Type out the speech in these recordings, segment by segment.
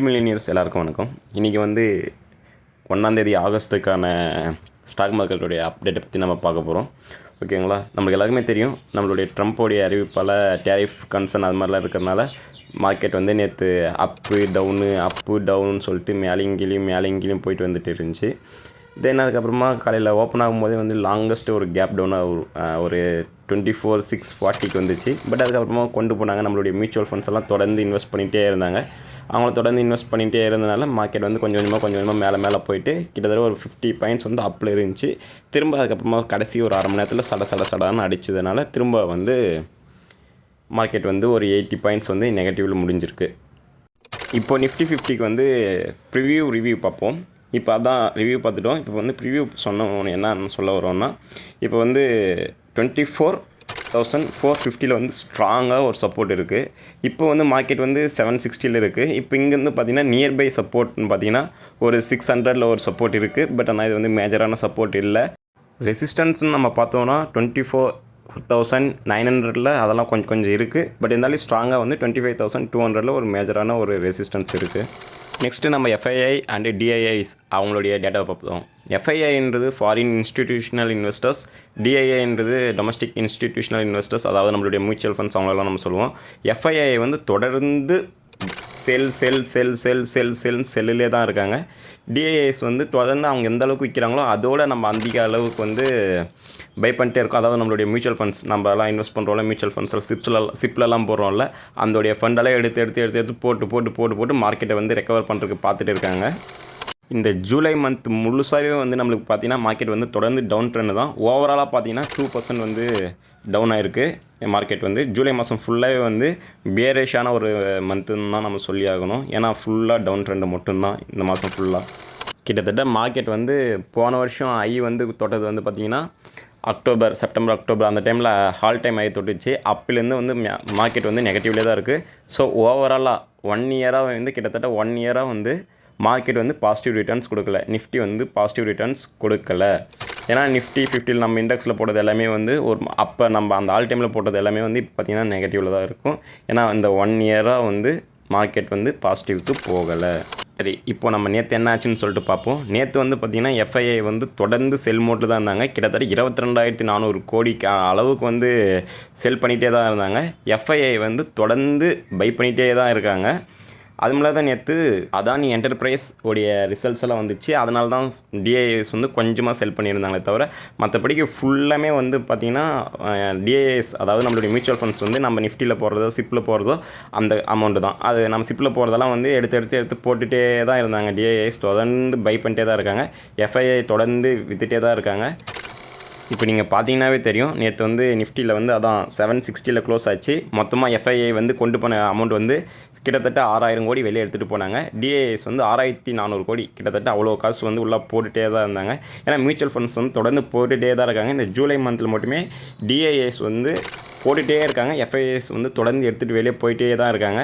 Millennials எல்லாருக்கும் வணக்கம். இன்றைக்கி வந்து ஒன்றாந்தேதி ஆகஸ்ட்டுக்கான ஸ்டாக் மார்க்கெட்டுடைய அப்டேட்டை பற்றி நம்ம பார்க்க போகிறோம் ஓகேங்களா நம்மளுக்கு எல்லாருக்குமே தெரியும். நம்மளுடைய ட்ரம்ப்போடைய அறிவிப்பால் டேரிஃப் கன்சர்ன் அது மாதிரிலாம் இருக்கிறனால மார்க்கெட் வந்து நேற்று அப்பு டவுனு அப்பு டவுன்னு சொல்லிட்டு மேலேயும் கீழேயும் மேலேயும் போயிட்டு வந்துட்டு இருந்துச்சு. தென் அதுக்கப்புறமா காலையில் ஓப்பன் ஆகும்போதே வந்து லாங்கஸ்ட்டு ஒரு கேப் டவுனாக ஒரு டுவெண்ட்டி ஃபோர் சிக்ஸ் ஃபார்ட்டிக்கு வந்துச்சு. பட் அதுக்கப்புறமா கொண்டு போனாங்க. நம்மளுடைய மியூச்சுவல் ஃபண்ட்ஸ் எல்லாம் தொடர்ந்து இன்வெஸ்ட் பண்ணிகிட்டே இருந்தாங்க. அவங்கள தொடர்ந்து இன்வெஸ்ட் பண்ணிகிட்டே இருந்தனால மார்க்கெட் வந்து கொஞ்சம் கொஞ்சமாக கொஞ்சம் கொஞ்சமாக மேலே மேலே போயிட்டு கிட்டத்தட்ட ஒரு ஃபிஃப்டி பாயிண்ட்ஸ் வந்து அப்பில் இருந்துச்சு. திரும்ப அதுக்கப்புறமா கடைசி ஒரு அரை மணி நேரத்தில் சட சட சடான்னு அடிச்சதுனால திரும்ப வந்து மார்க்கெட் வந்து ஒரு எயிட்டி பாயிண்ட்ஸ் வந்து நெகட்டிவில் முடிஞ்சிருக்கு. இப்போ நிஃப்டி ஃபிஃப்டிக்கு வந்து ப்ரிவ்யூ ரிவ்யூ பார்ப்போம். இப்போ அதான் ரிவ்யூ பார்த்துட்டோம். இப்போ வந்து ப்ரிவ்யூ சொன்ன என்ன சொல்ல வரோம்னா இப்போ வந்து டுவெண்ட்டி ஃபோர் தௌசண்ட் ஃபோர் ஃபிஃப்டியில் வந்து ஸ்ட்ராங்காக ஒரு சப்போர்ட் இருக்குது இப்போ வந்து மார்க்கெட் வந்து செவன் சிக்ஸ்டியில் இருக்குது இப்போ இங்கேருந்து பார்த்தீங்கன்னா நியர்பை சப்போர்ட்னு பார்த்தீங்கன்னா ஒரு சிக்ஸ் ஹண்ட்ரடில் ஒரு சப்போர்ட் இருக்குது பட் ஆனால் இது வந்து மேஜரான சப்போர்ட் இல்லை. ரெசிஸ்டன்ஸ்னு நம்ம பார்த்தோன்னா டுவெண்ட்டி ஃபோர் தௌசண்ட் நைன் ஹண்ட்ரடில் அதெல்லாம் கொஞ்சம் கொஞ்சம் இருக்குது பட் இருந்தாலும் ஸ்ட்ராங்காக வந்து டுவெண்ட்டி ஃபைவ் தௌசண்ட் டூ ஹண்ட்ரடில் ஒரு மேஜரான ஒரு ரெசிஸ்டன்ஸ் இருக்குது நெக்ஸ்ட்டு நம்ம எஃப்ஐஐ அண்டு டிஐஐஸ் அவங்களுடைய டேட்டாவை பார்ப்போம். எஃப்ஐஐன்றது ஃபாரின் இன்ஸ்டிடியூஷனல் இன்வெஸ்டர்ஸ் டிஐஐன்றது டொமஸ்டிக் இன்ஸ்டிடியூஷனல் இன்வெஸ்டர்ஸ் அதாவது நம்மளுடைய மியூச்சுவல் ஃபண்ட்ஸ் அவங்களெல்லாம் நம்ம சொல்லுவோம். எஃப்ஐஐ வந்து தொடர்ந்து செல் செல் செல் செல் செல் செல் செல்லிலே தான் இருக்காங்க. டிஐஎஸ் வந்து தொடர்ந்து அவங்க எந்த அளவுக்கு விற்கிறாங்களோ அதோட நம்ம அதிக அளவுக்கு வந்து பை பண்ணிட்டே இருக்கோம். அதாவது நம்மளுடைய மியூச்சுவல் ஃபண்ட்ஸ் நம்ம எல்லாம் இன்வெஸ்ட் பண்ணுறோம்ல மியூச்சுவல் ஃபண்ட்ஸில் சிப்ஸில் சிப்லலாம் போடுறோம்ல அதோடைய ஃபண்டெல்லாம் எடுத்து எடுத்து எடுத்து எடுத்து போட்டு போட்டு போட்டு போட்டு மார்க்கெட்டை வந்து ரெக்கவர் பண்ணுறதுக்கு பார்த்துட்டு இருக்காங்க. இந்த ஜூலை மந்த் முழுசாகவே வந்து நம்மளுக்கு பார்த்தீங்கன்னா மார்க்கெட் வந்து தொடர்ந்து டவுன் ட்ரெண்ட் தான். ஓவராலாக பார்த்தீங்கன்னா டூ பர்சன்ட் வந்து டவுன் ஆகிருக்கு மார்க்கெட் வந்து ஜூலை மாதம் ஃபுல்லாகவே வந்து பேரேஷான ஒரு மந்த்துன்னு தான் நம்ம சொல்லி ஆகணும். ஏன்னா ஃபுல்லாக டவுன் ட்ரெண்டு மட்டும்தான் இந்த மாதம் ஃபுல்லாக கிட்டத்தட்ட மார்க்கெட் வந்து போன வருஷம் ஐ வந்து தொட்டது வந்து பார்த்திங்கன்னா அக்டோபர் செப்டம்பர் அக்டோபர் அந்த டைமில் ஹால் டைம் ஆகி தொட்டுச்சு. அப்பிலேருந்து வந்து மார்க்கெட் வந்து நெகட்டிவ்லேயே தான் இருக்குது ஸோ ஓவராலாக ஒன் இயராக வந்து கிட்டத்தட்ட ஒன் இயராக வந்து மார்க்கெட் வந்து பாசிட்டிவ் ரிட்டர்ன்ஸ் கொடுக்கல. நிஃப்டி வந்து பாசிட்டிவ் ரிட்டர்ன்ஸ் கொடுக்கல. ஏன்னா நிஃப்டி ஃபிஃப்டியில் நம்ம இண்டெக்ஸில் போட்டது எல்லாமே வந்து ஒரு அப்போ நம்ம அந்த ஆல் டைமில் போட்டது எல்லாமே வந்து இப்போ பார்த்திங்கன்னா நெகட்டிவில் தான் இருக்கும். ஏன்னா இந்த ஒன் இயராக வந்து மார்க்கெட் வந்து பாசிட்டிவ்க்கு போகலை. சரி இப்போ நம்ம நேற்று என்ன ஆச்சுன்னு சொல்லிட்டு பார்ப்போம். நேற்று வந்து பார்த்திங்கன்னா எஃப்ஐஐ வந்து தொடர்ந்து செல் மோட்டில் தான் இருந்தாங்க. கிட்டத்தட்ட இருபத்தி ரெண்டாயிரத்தி நானூறு கோடி அளவுக்கு வந்து செல் பண்ணிகிட்டே தான் இருந்தாங்க. எஃப்ஐஐ வந்து தொடர்ந்து பை பண்ணிகிட்டே தான் இருக்காங்க. அது மேலே தான் நேற்று அதானி என்டர்பிரைஸ் உடைய ரிசல்ட்ஸ் எல்லாம் வந்துச்சு. அதனால தான் டிஐஎஸ் வந்து கொஞ்சமாக செல் பண்ணியிருந்தாங்களே தவிர மற்றபடிக்கு ஃபுல்லாமே வந்து பார்த்திங்கன்னா டிஐஎஸ் அதாவது நம்மளுடைய மியூச்சுவல் ஃபண்ட்ஸ் வந்து நம்ம நிஃப்டியில் போடுறதோ சிப்பில் போடுறதோ அந்த அமௌண்ட்டு தான். அது நம்ம சிப்பில் போகிறதெல்லாம் வந்து எடுத்து எடுத்து எடுத்து போட்டுகிட்டே தான் இருந்தாங்க டிஐஎஸ் தொடர்ந்து பை பண்ணிட்டே தான் இருக்காங்க. எஃப்ஐஐ தொடர்ந்து வித்துட்டே தான் இருக்காங்க. இப்போ நீங்கள் பார்த்தீங்கன்னாவே தெரியும் நேற்று வந்து நிஃப்டியில் வந்து அதான் செவன் சிக்ஸ்டியில் க்ளோஸ் ஆச்சு. மொத்தமாக எஃப்ஐஐ வந்து கொண்டு போன அமௌண்ட் வந்து கிட்டத்தட்ட ஆறாயிரம் கோடி வெளியே எடுத்துகிட்டு போனாங்க. டிஏஎஸ் வந்து ஆறாயிரத்தி நானூறு கோடி. கிட்டத்தட்ட அவ்வளோ காசு வந்து உள்ளே போட்டுகிட்டே தான் இருந்தாங்க. ஏன்னா மியூச்சுவல் ஃபண்ட்ஸ் வந்து தொடர்ந்து போட்டுகிட்டே தான் இருக்காங்க. இந்த ஜூலை மந்தில் மட்டுமே டிஏஎஸ் வந்து போட்டுகிட்டே இருக்காங்க. எஃப்ஐஎஸ் வந்து தொடர்ந்து எடுத்துகிட்டு வெளியே போயிட்டே தான் இருக்காங்க.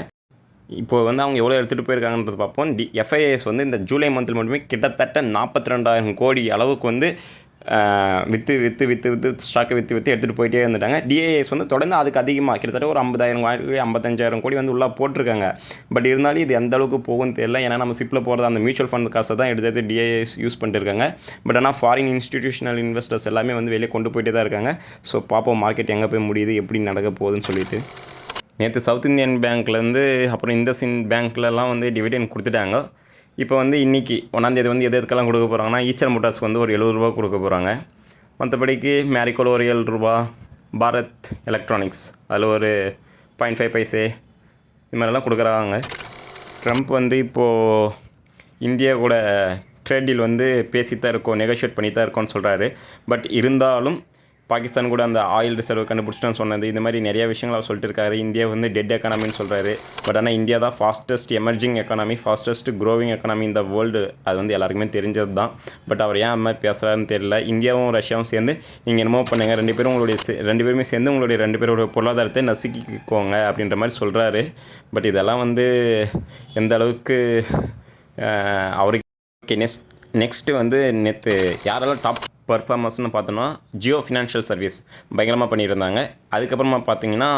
இப்போ வந்து அவங்க எவ்வளோ எடுத்துகிட்டு போயிருக்காங்கன்றது பார்ப்போம். டி எஃப்ஐஎஸ் வந்து இந்த ஜூலை மந்தில் மட்டுமே கிட்டத்தட்ட நாற்பத்தி ரெண்டாயிரம் கோடி அளவுக்கு வந்து விற்று விற்று விற்று விற்று ஸ்டாக்கை விற்று விற்று எடுத்துகிட்டு போயிட்டே இருந்துட்டாங்க. டிஏஎஸ் வந்து தொடர்ந்து அதுக்கு அதிகமாக கிட்டத்தட்ட ஒரு ஐம்பதாயிரம் கோடி ஐம்பத்தஞ்சாயிரம் கோடி வந்து உள்ளே போட்டிருக்காங்க. பட் இருந்தாலும் இது எந்த அளவுக்கு போகும்னு தெரியல. ஏன்னா நம்ம சிப்பில் போகிறது அந்த மியூச்சுவல் ஃபண்ட் காசை தான் எடுத்து எடுத்து டிஏஎஸ் யூஸ் பண்ணிருக்காங்க. பட் ஆனால் ஃபாரின் இன்ஸ்டிடியூஷனல் இன்வெஸ்டர்ஸ் எல்லாமே வந்து வெளியே கொண்டு போயிட்டே தான் இருக்காங்க. ஸோ பார்ப்போம் மார்க்கெட் எங்கே போய் முடியுது எப்படி நடக்க போகுதுன்னு சொல்லிட்டு. நேற்று சவுத் இந்தியன் பேங்க்லேருந்து அப்புறம் இந்த சின் பேங்க்லலாம் வந்து டிவிடெண்ட் கொடுத்துட்டாங்க. இப்போ வந்து இன்றைக்கி ஒன்றாந்தேதி வந்து எது எதுக்கெல்லாம் கொடுக்க போகிறாங்கன்னா ஈச்சல் முட்டாஸ்க்கு வந்து ஒரு எழுபது ரூபா கொடுக்க போகிறாங்க மற்றபடிக்கு மேரிகோல் ஒரு ஏழு ரூபா பாரத் எலக்ட்ரானிக்ஸ் அதில் ஒரு பாயிண்ட் ஃபைவ் பைசே இது மாதிரிலாம் கொடுக்குறாங்க. ட்ரம்ப் வந்து இப்போது இந்தியா கூட ட்ரேட் டீல் வந்து பேசி தான் இருக்கோம் நெகோஷியேட் பண்ணி தான் இருக்கோம்னு சொல்கிறாரு பட் இருந்தாலும் பாகிஸ்தான் கூட அந்த ஆயில் ரிசர்வ் கண்டுபிடிச்சிட்டான்னு சொன்னது. இந்த மாதிரி நிறைய விஷயங்கள் அவர் சொல்லிட்டு இருக்காரு இந்தியா வந்து டெட் எக்கானமின்னு சொல்கிறாரு பட் ஆனால் இந்தியா தான் fastest emerging economy fastest growing economy இந்த வேர்ல்டு அது வந்து எல்லாருக்குமே தெரிஞ்சது தான். பட் அவர் ஏன் அம்மா பேசுகிறாருன்னு தெரியல. இந்தியாவும் ரஷ்யாவும் சேர்ந்து நீங்கள் என்னமோ பண்ணுங்க. ரெண்டு பேரும் உங்களுடைய ரெண்டு பேருமே சேர்ந்து உங்களுடைய ரெண்டு பேரோட பொருளாதாரத்தை நசுக்கிக்கோங்க அப்படின்ற மாதிரி சொல்கிறாரு பட் இதெல்லாம் வந்து எந்த அளவுக்கு அவருக்கு ஓகே நெக்ஸ்ட் நெக்ஸ்ட்டு வந்து நேற்று யாரெல்லாம் டாப் பர்ஃபார்மன்ஸ்னு பார்த்தோன்னா ஜியோ ஃபினான்ஷியல் சர்வீஸ் பயங்கரமாக பண்ணியிருந்தாங்க. அதுக்கப்புறமா பார்த்தீங்கன்னா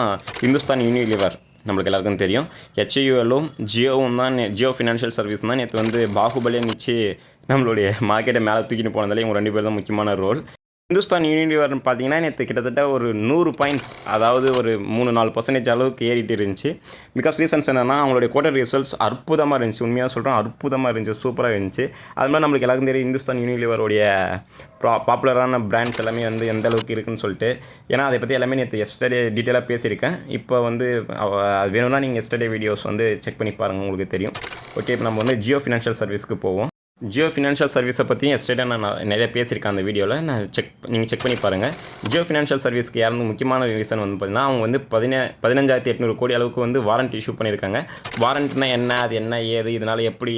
இந்துஸ்தான் யூனிலிவர் நம்மளுக்கு எல்லாருக்கும் தெரியும். ஹெச்யூஎல்லும் ஜியோவும் தான் நே- ஜியோ ஃபினான்ஷியல் சர்வீஸ் தான் நேற்று வந்து பாகுபலியை நிச்சு நம்மளுடைய மார்க்கெட்டை மேலே தூக்கிட்டு போனதில் இவங்க ரெண்டு பேர் தான் முக்கியமான ரோல் இந்துஸ்தான் யூனிலிவர் பார்த்தீங்கன்னா நேற்று கிட்டத்தட்ட ஒரு நூறு பாயிண்ட்ஸ் அதாவது ஒரு மூணு நாலு பர்சன்டேஜ் அளவுக்கு ஏறிட்டு இருந்துச்சு. பிகாஸ் ரீசன்ஸ் என்னென்னா அவங்களுடைய குவார்டர் ரிசல்ட்ஸ் அற்புதமாக இருந்துச்சு. உண்மையாக சொல்கிறோம் அற்புதமாக இருந்துச்சு. சூப்பராக இருந்துச்சு. அது மாதிரி நம்மளுக்கு எல்லாருக்கும் தெரியும் இந்துஸ்தான் யூனிலிவருடைய ப்ரா பாப்புலரான பிராண்ட்ஸ் எல்லாமே வந்து எந்த அளவுக்கு இருக்குன்னு சொல்லிட்டு. ஏன்னா அதை பற்றி எல்லாமே நேற்று எஸ்டர்டே டீட்டெயிலாக பேசியிருக்கேன். இப்போ வந்து அது வேணும்னா நீங்கள் எஸ்டர்டே வீடியோஸ் வந்து செக் பண்ணி பாருங்கள் உங்களுக்கு தெரியும். ஓகே இப்போ நம்ம வந்து ஜியோ ஃபினான்ஷியல் சர்வீஸ்க்கு போவோம். ஜியோ ஃபினான்ஷியல் சர்வீஸை பற்றி எஸ்டேட்டாக நான் நிறைய பேசியிருக்கேன் அந்த வீடியோவில் நான் செக் நீங்கள் செக் பண்ணி பாருங்கள் ஜியோ ஃபினான்ஷியல் சர்வீஸ்க்கு யாரும் முக்கியமான ரீசன் வந்து பார்த்தீங்கன்னா அவங்க வந்து பதினே பதினஞ்சாயிரத்தி எட்நூறு கோடி அளவுக்கு வந்து வாரண்ட் இஷ்யூ பண்ணியிருக்காங்க. வாரண்ட்னா என்ன அது என்ன ஏது இதனால் எப்படி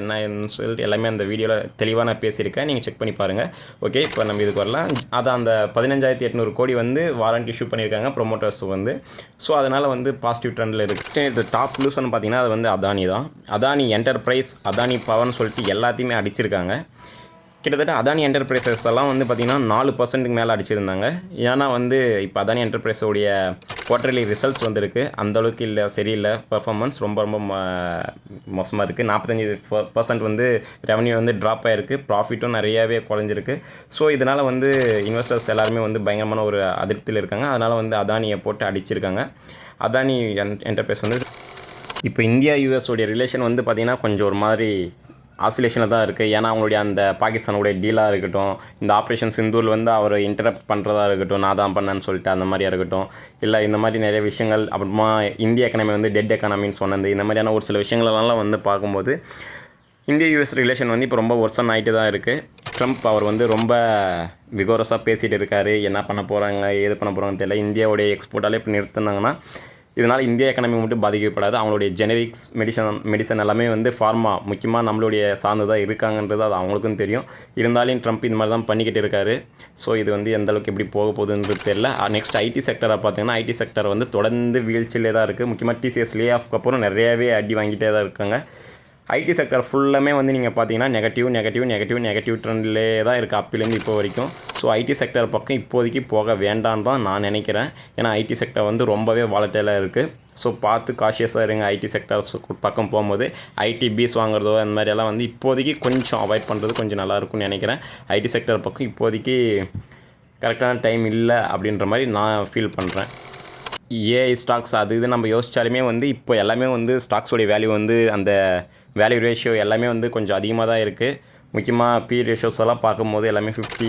என்னன்னு சொல்லிட்டு எல்லாமே அந்த வீடியோவில் தெளிவாக நான் பேசியிருக்கேன். நீங்கள் செக் பண்ணி பாருங்கள் ஓகே இப்போ நம்ம இதுக்கு வரலாம். அதான் அந்த பதினஞ்சாயிரத்தி எட்நூறு கோடி வந்து வாரண்ட் இஷ்யூ பண்ணியிருக்காங்க ப்ரொமோட்டர்ஸ் வந்து. ஸோ அதனால் வந்து பாசிட்டிவ் ட்ரெண்டில் இருக்குது இது டாப் லூஸ்னு பார்த்தீங்கன்னா அது வந்து அதானி தான். அதானி என்டர்பிரைஸ் அதானி பவர்னு சொல்லிட்டு எல்லாத்தையும் அடிச்சிருக்காங்க. கிட்டத்தட்ட அதானி என்டர்பிரைசஸ் எல்லாம் வந்து பார்த்திங்கன்னா நாலு பர்சன்ட்டுக்கு மேலே அடிச்சிருந்தாங்க. ஏன்னா வந்து இப்போ அதானி என்டர்பிரைஸோடைய குவார்டர்லி ரிசல்ட்ஸ் வந்திருக்கு. அந்த அளவுக்கு இல்லை சரியில்லை. பர்ஃபார்மன்ஸ் ரொம்ப ரொம்ப ம- மோசமாக இருக்குது நாற்பத்தஞ்சு பர்சன்ட் வந்து ரெவன்யூ வந்து ட்ராப் ஆகிருக்கு ப்ராஃபிட்டும் நிறையாவே குறைஞ்சிருக்கு. ஸோ இதனால் வந்து இன்வெஸ்டர்ஸ் எல்லாருமே வந்து பயங்கரமான ஒரு அதிருப்தியில் இருக்காங்க. அதனால் வந்து அதானியை போட்டு அடிச்சிருக்காங்க. அதானி என்டர்பிரைஸ் வந்து இப்போ இந்தியா யூஎஸ் உடைய ரிலேஷன் வந்து பார்த்திங்கன்னா கொஞ்சம் ஒரு மாதிரி ஆசிலேஷனில் தான் இருக்குது ஏன்னா அவங்களுடைய அந்த பாகிஸ்தானுடைய டீலாக இருக்கட்டும் இந்த ஆப்ரேஷன் சிந்தூரில் வந்து அவர் இன்டரப்ட் பண்ணுறதா இருக்கட்டும் நான் தான் பண்ணேன்னு சொல்லிட்டு அந்த மாதிரியா இருக்கட்டும். இல்லை இந்த மாதிரி நிறைய விஷயங்கள் அப்புறமா இந்திய எக்கனாமி வந்து டெட் எக்கனாமின்னு சொன்னது இந்த மாதிரியான ஒரு சில விஷயங்களெல்லாம் வந்து பார்க்கும்போது இந்திய யூஎஸ் ரிலேஷன் வந்து இப்போ ரொம்ப ஒர்சன் ஆகிட்டு தான் இருக்குது ட்ரம்ப் அவர் வந்து ரொம்ப விகோரஸாக பேசிகிட்டு இருக்காரு. என்ன பண்ண போகிறாங்க ஏது பண்ண போகிறாங்கன்னு தெரியல. இந்தியாவுடைய எக்ஸ்போர்ட்டாலே இப்போ நிறுத்தினாங்கன்னா இதனால் இந்திய எக்கனமி மட்டும் பாதிக்கப்படாது. அவங்களுடைய ஜெனரிக்ஸ் மெடிசன் மெடிசன் எல்லாமே வந்து ஃபார்மா முக்கியமாக நம்மளுடைய சார்ந்ததாக இருக்காங்கன்றது அது அவங்களுக்கும் தெரியும். இருந்தாலும் ட்ரம்ப் இந்த மாதிரி தான் பண்ணிக்கிட்டு இருக்காரு. ஸோ இது வந்து எந்த அளவுக்கு எப்படி போக போகுதுன்றது தெரியல. நெக்ஸ்ட் ஐடி செக்டரை பார்த்தீங்கன்னா ஐடி செக்டர் வந்து தொடர்ந்து வீழ்ச்சியிலே தான் இருக்குது முக்கியமாக டிசிஎஸ் லே ஆஃப்க்கு அப்புறம் நிறையாவே அடி வாங்கிட்டே தான் இருக்காங்க. ஐடி செக்டர் ஃபுல்லுமே வந்து நீங்கள் பார்த்தீங்கன்னா நெகட்டிவ் நெகட்டிவ் நெகட்டிவ் நெகட்டிவ் ட்ரெண்ட்லே தான் இருக்குது அப்பிலேருந்து இப்போ வரைக்கும். ஸோ ஐடி செக்டர் பக்கம் இப்போதைக்கு போக வேண்டான்னு தான் நான் நினைக்கிறேன். ஏன்னா ஐடி செக்டர் வந்து ரொம்பவே வாலட்டைலாக இருக்குது ஸோ பார்த்து காஷியஸாக இருங்க. ஐடி செக்டர்ஸ் பக்கம் போகும்போது ஐடி பீஸ் வாங்குறதோ அந்த மாதிரியெல்லாம் வந்து இப்போதைக்கு கொஞ்சம் அவாய்ட் பண்ணுறது கொஞ்சம் நல்லாயிருக்கும்னு நினைக்கிறேன். ஐடி செக்டர் பக்கம் இப்போதைக்கு கரெக்டான டைம் இல்லை அப்படின்ற மாதிரி நான் ஃபீல் பண்ணுறேன் ஏஐ ஸ்டாக்ஸ் அது இது நம்ம யோசித்தாலுமே வந்து இப்போ எல்லாமே வந்து ஸ்டாக்ஸோடைய வேல்யூ வந்து அந்த வேல்யூ ரேஷியோ எல்லாமே வந்து கொஞ்சம் அதிகமாக தான் இருக்குது முக்கியமாக பி ரேஷியோஸ் எல்லாம் பார்க்கும்போது எல்லாமே ஃபிஃப்டி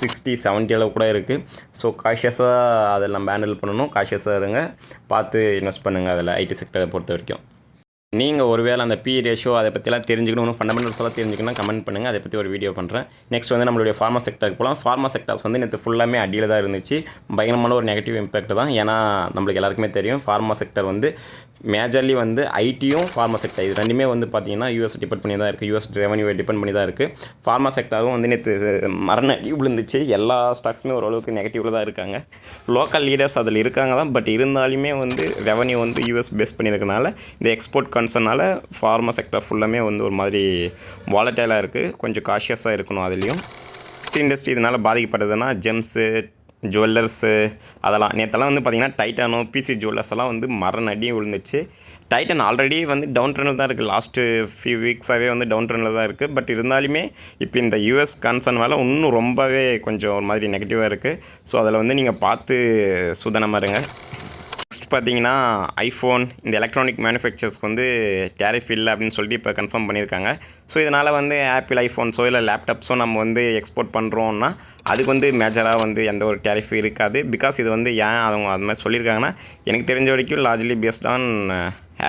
சிக்ஸ்டி செவன்ட்டி அளவு கூட இருக்குது ஸோ காஷியஸாக அதை நம்ம ஹேண்டில் பண்ணணும். காஷியஸாக இருங்க. பார்த்து இன்வெஸ்ட் பண்ணுங்கள் அதில் ஐடி செக்டரை பொறுத்த வரைக்கும். நீங்கள் ஒருவேளை அந்த பி ரேஷியோ அதை பற்றிலாம் தெரிஞ்சுக்கணும் ஃபண்டமெண்டல்ஸ் எல்லாம் தெரிஞ்சுக்கணும் கமெண்ட் பண்ணுங்கள் அதை பற்றி ஒரு வீடியோ பண்ணுறேன் நெக்ஸ்ட் வந்து நம்மளுடைய ஃபார்மா செக்டருக்கு போகலாம் ஃபார்மா செக்டர்ஸ் வந்து நேற்று ஃபுல்லாமே அடியில் தான் இருந்துச்சு. பயங்கரமான ஒரு நெகட்டிவ் இம்பேக்ட் தான். ஏன்னா நம்மளுக்கு எல்லாருக்குமே தெரியும் ஃபார்மா செக்டர் வந்து மேஜர்லி வந்து ஐடியும் ஃபார்மா செக்டர் இது ரெண்டுமே வந்து பார்த்தீங்கன்னா யூஎஸ் டிபெண்ட் பண்ணி தான் இருக்குது யூஎஸ் ரெவன்யூவை டிபெண்ட் பண்ணி தான் இருக்குது ஃபார்மா செக்டரும் வந்து நேற்று மரண அடி விழுந்துச்சு. எல்லா ஸ்டாக்ஸுமே ஓரளவுக்கு நெகட்டிவில் தான் இருக்காங்க. லோக்கல் லீடர்ஸ் அதில் இருக்காங்க தான். பட் இருந்தாலுமே வந்து ரெவன்யூ வந்து யூஎஸ் பேஸ் பண்ணியிருக்கனால இந்த எக்ஸ்போர்ட் கன்சர்னால் ஃபார்மா செக்டர் ஃபுல்லாமே வந்து ஒரு மாதிரி வாலட்டைலாக இருக்குது கொஞ்சம் காஷியஸாக இருக்கணும் அதுலேயும். ஸ்டீ இண்டஸ்ட்ரி இதனால் பாதிக்கப்பட்டதுன்னா ஜெம்ஸு ஜுவல்லர்ஸு அதெல்லாம். நேற்றெல்லாம் வந்து பார்த்திங்கன்னா டைட்டானோ பிசி ஜுவல்லர்ஸ் எல்லாம் வந்து மரண அடி விழுந்துச்சு. டைட்டன் ஆல்ரெடி வந்து டவுன் ட்ரெண்டில் தான் இருக்குது லாஸ்ட்டு ஃபியூ வீக்ஸாகவே வந்து டவுன் ட்ரெண்டில் தான் இருக்குது பட் இருந்தாலுமே இப்போ இந்த யூஎஸ் கன்சர்ன் வேலை இன்னும் ரொம்பவே கொஞ்சம் ஒரு மாதிரி நெகட்டிவாக இருக்குது ஸோ அதில் வந்து நீங்கள் பார்த்து சுதனமாக இருங்க. நெக்ஸ்ட் பார்த்தீங்கன்னா ஐஃபோன் இந்த எலக்ட்ரானிக் மேனுஃபேக்சர்ஸ்க்கு வந்து டேரிஃப் இல்லை அப்படின்னு சொல்லிட்டு இப்போ கன்ஃபார்ம் பண்ணியிருக்காங்க. ஸோ இதனால் வந்து ஆப்பிள் ஐஃபோன்ஸோ இல்லை லேப்டாப்ஸோ நம்ம வந்து எக்ஸ்போர்ட் பண்ணுறோம்னா அதுக்கு வந்து மேஜராக வந்து எந்த ஒரு டேரிஃப் இருக்காது. பிகாஸ் இது வந்து ஏன் அவங்க அது மாதிரி சொல்லியிருக்காங்கன்னா எனக்கு தெரிஞ்ச வரைக்கும் லார்ஜ்லி பேஸ்ட் ஆன்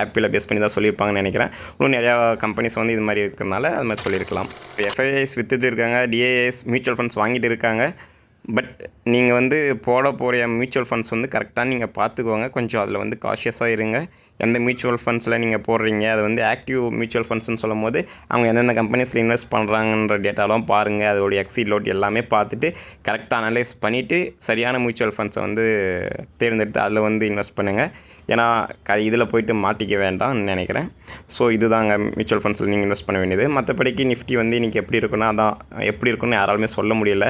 ஆப்பிளை பேஸ் பண்ணி தான் சொல்லியிருப்பாங்கன்னு நினைக்கிறேன். இன்னும் நிறையா கம்பெனிஸ் வந்து இது மாதிரி இருக்கிறனால அது மாதிரி சொல்லியிருக்கலாம். எஃப்ஐஎஸ் வித்துட்டு இருக்காங்க டிஏஎஸ் மியூச்சுவல் ஃபண்ட்ஸ் வாங்கிட்டு இருக்காங்க. பட் நீங்கள் வந்து போட போகிற மியூச்சுவல் ஃபண்ட்ஸ் வந்து கரெக்டாக நீங்கள் பார்த்துக்கோங்க கொஞ்சம் அதில் வந்து காஷியஸாக இருங்க. எந்த மியூச்சுவல் ஃபண்ட்ஸில் நீங்கள் போடுறீங்க அது வந்து ஆக்டிவ் மியூச்சுவல் ஃபண்ட்ஸ்னு சொல்லும் போது அவங்க எந்தெந்த கம்பெனிஸில் இன்வெஸ்ட் பண்ணுறாங்கன்ற டேட்டாலாம் பாருங்கள் அதோடைய எக்ஸிட் லோட் எல்லாமே பார்த்துட்டு கரெக்டாக அனலைஸ் பண்ணிவிட்டு சரியான மியூச்சுவல் ஃபண்ட்ஸை வந்து தேர்ந்தெடுத்து அதில் வந்து இன்வெஸ்ட் பண்ணுங்கள் ஏன்னா க இதில் போயிட்டு மாட்டிக்க வேண்டாம்னு நினைக்கிறேன். ஸோ இதுதாங்க மியூச்சுவல் ஃபண்ட்ஸில் நீங்கள் இன்வெஸ்ட் பண்ண வேண்டியது. மற்றபடிக்கு நிஃப்டி வந்து இன்றைக்கி எப்படி இருக்குன்னா அதான் எப்படி இருக்குன்னு யாராலுமே சொல்ல முடியல.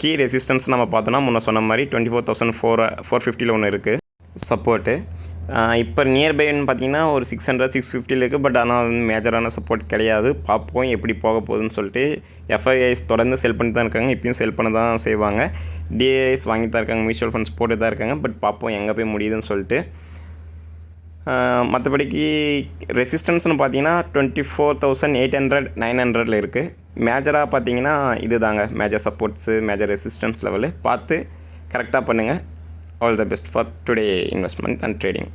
கீ ரெசிஸ்டன்ஸ் நம்ம பார்த்தோன்னா முன்ன சொன்ன மாதிரி twenty four thousand four four ஃபிஃப்டியில் ஒன்று இருக்குது சப்போர்ட்டு இப்போ நியர்பைன்னு பார்த்தீங்கன்னா ஒரு சிக்ஸ் ஹண்ட்ரட் சிக்ஸ் ஃபிஃப்டியில் இருக்குது பட் ஆனால் வந்து மேஜரான சப்போர்ட் கிடையாது. பார்ப்போம் எப்படி போக போகுதுன்னு சொல்லிட்டு எஃப்ஐஐஸ் தொடர்ந்து செல் பண்ணி தான் இருக்காங்க இப்பயும் செல் பண்ண தான் செய்வாங்க. டிஐஎஸ் வாங்கி தான் இருக்காங்க மியூச்சுவல் ஃபண்ட்ஸ் போட்டு தான் இருக்காங்க பட் பார்ப்போம் எங்கே போய் முடியுதுன்னு சொல்லிட்டு. மற்றபடிக்கு ரெசிஸ்டன்ஸ்னு பார்த்தீங்கன்னா twenty four thousand eight hundred nine ஹண்ட்ரடில் இருக்குது மேஜராக பார்த்தீங்கன்னா இது தாங்க major supports major resistance level பார்த்து கரெக்டாக பண்ணுங்கள் all the best for today investment and trading